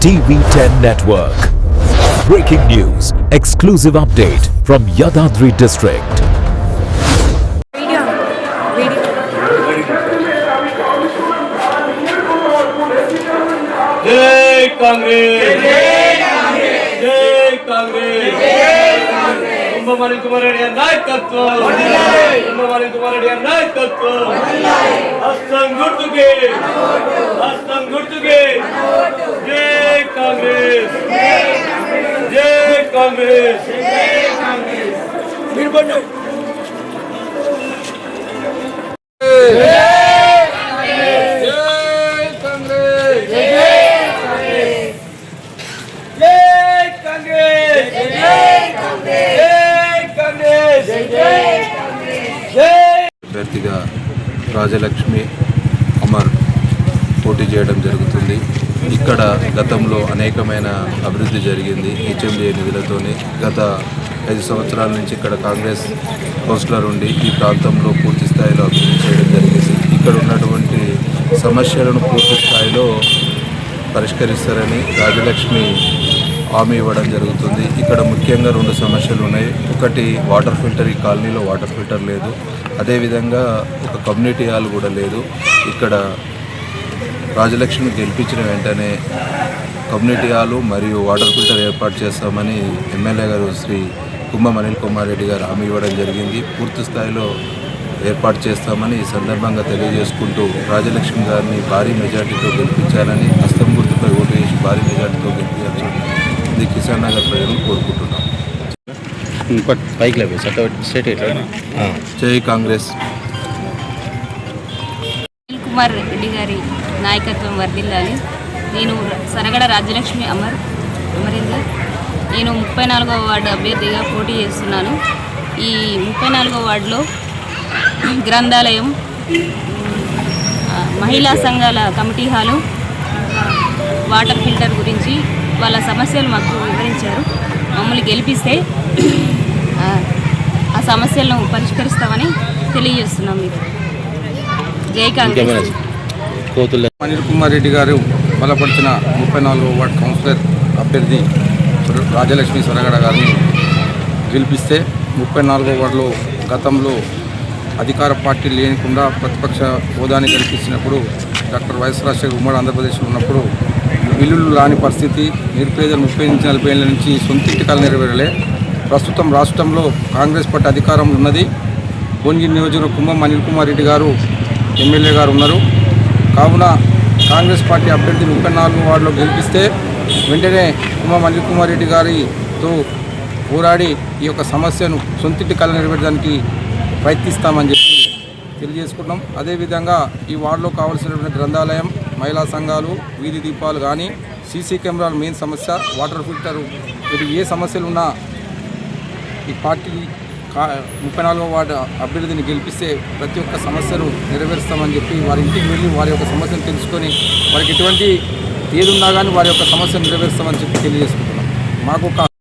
TV10 Network. Breaking news, exclusive update from Yadadri district. Jai Congress! Jai Congress! ಕುಮಾರಿ ಕುಮಾರಡಿಯ ನಾಯಕತ್ವ ಕುಮಾರಿ ಕುಮಾರಡಿಯ ನಾಯಕತ್ವ ಹಸ್ತಂ ಗುರ್ತುಗೆ ಹಸ್ತಂ ಗುರ್ತುಗೆ ಜೈ కాంగ్రెస్. జై కాంగ్రెస్. మీరు పండు అభ్యర్థిగా రాజలక్ష్మి అమర్ పోటీ చేయడం జరుగుతుంది. ఇక్కడ గతంలో అనేకమైన అభివృద్ధి జరిగింది. హెచ్ఎండిఏ నిధులతోని గత ఐదు సంవత్సరాల నుంచి ఇక్కడ కాంగ్రెస్ కౌన్సిలర్ ఉండి ఈ ప్రాంతంలో పూర్తి స్థాయిలో అభివృద్ధి చేయడం జరిగింది. ఇక్కడ ఉన్నటువంటి సమస్యలను పూర్తి స్థాయిలో పరిష్కరిస్తారని రాజలక్ష్మి హామీ ఇవ్వడం జరుగుతుంది. ఇక్కడ ముఖ్యంగా రెండు సమస్యలు ఉన్నాయి. ఒకటి వాటర్ ఫిల్టర్ ఈ కాలనీలో వాటర్ ఫిల్టర్ లేదు. అదేవిధంగా ఒక కమ్యూనిటీ హాల్ కూడా లేదు. ఇక్కడ రాజలక్ష్మి గెలిపించిన వెంటనే కమ్యూనిటీ హాలు మరియు వాటర్ ఫిల్టర్ ఏర్పాటు చేస్తామని ఎమ్మెల్యే గారు శ్రీ కుంభం అనిల్ కుమార్ రెడ్డి గారు హామీ ఇవ్వడం జరిగింది. పూర్తి స్థాయిలో ఏర్పాటు చేస్తామని ఈ సందర్భంగా తెలియజేసుకుంటూ రాజలక్ష్మి గారిని భారీ మెజార్టీతో గెలిపించాలని హస్తం గుర్తుపై ఓటు వేసి భారీ మెజార్టీతో గెలిపించాలని ఇది కిసాన్ నగర్ ప్రజలను కోరుకుంటున్నాం జై కాంగ్రెస్. అనిల్ కుమార్ రెడ్డి గారి నాయకత్వం వర్ధిల్లాలి. నేను సనగడ రాజ్యలక్ష్మి అమర్ అమరీందర్. నేను ముప్పై నాలుగవ వార్డు అభ్యర్థిగా పోటీ చేస్తున్నాను. ఈ ముప్పై నాలుగవ వార్డులో గ్రంథాలయం మహిళా సంఘాల కమిటీ హాలు వాటర్ ఫిల్టర్ గురించి వాళ్ళ సమస్యలు మాకు వివరించారు. మమ్మల్ని గెలిపిస్తే ఆ, సమస్యలను పరిష్కరిస్తామని తెలియజేస్తున్నాం మీకు. జై కాంగ్రెస్. కోతులు అనిల్ కుమార్ రెడ్డి గారు బలపరిచిన ముప్పై నాలుగో వార్డ్ కౌన్సిలర్ అభ్యర్థి రాజలక్ష్మి సొరగడ గారిని గెలిపిస్తే ముప్పై నాలుగో వార్డులో గతంలో అధికార పార్టీ లేకుండా ప్రతిపక్ష హోదాని కల్పించినప్పుడు డాక్టర్ వైఎస్ రాజశేఖర్ ఉమ్మడి ఆంధ్రప్రదేశ్లో ఉన్నప్పుడు బిల్లులు రాని పరిస్థితి నిరుపేదలు ముప్పై నుంచి నలభై ఏళ్ళ నుంచి సొంత ఇంటికాలు నెరవేరలే. ప్రస్తుతం రాష్ట్రంలో కాంగ్రెస్ పార్టీ అధికారంలో ఉన్నది. భువనగిరి నియోజకవర్గ కుంభం అనిల్ కుమార్ రెడ్డి గారు ఎమ్మెల్యే గారు ఉన్నారు. కావున కాంగ్రెస్ పార్టీ అభ్యర్థి ముప్పై నాలుగు వార్డులో గెలిపిస్తే వెంటనే ఉమా అనిల్ కుమార్ రెడ్డి గారితో పోరాడి ఈ యొక్క సమస్యను సొంతింటి కళ నెరవేర్చడానికి ప్రయత్నిస్తామని చెప్పి తెలియజేసుకుంటున్నాం. అదేవిధంగా ఈ వార్డులో కావాల్సినటువంటి గ్రంథాలయం మహిళా సంఘాలు వీధి దీపాలు కానీ సీసీ కెమెరాలు మెయిన్ సమస్య వాటర్ ఫిల్టరు ఇది ఏ సమస్యలు ఉన్నా ఈ పార్టీ ముప్పై నాలుగో వార్డు అభ్యర్థిని గెలిపిస్తే ప్రతి ఒక్క సమస్యను నెరవేరుస్తామని చెప్పి వారి ఇంటికి వెళ్ళి వారి యొక్క సమస్యను తెలుసుకొని వారికి ఎటువంటి ఏదున్నా కానీ వారి యొక్క సమస్యను నెరవేరుస్తామని చెప్పి తెలియజేసుకుంటున్నాం. మాకు ఒక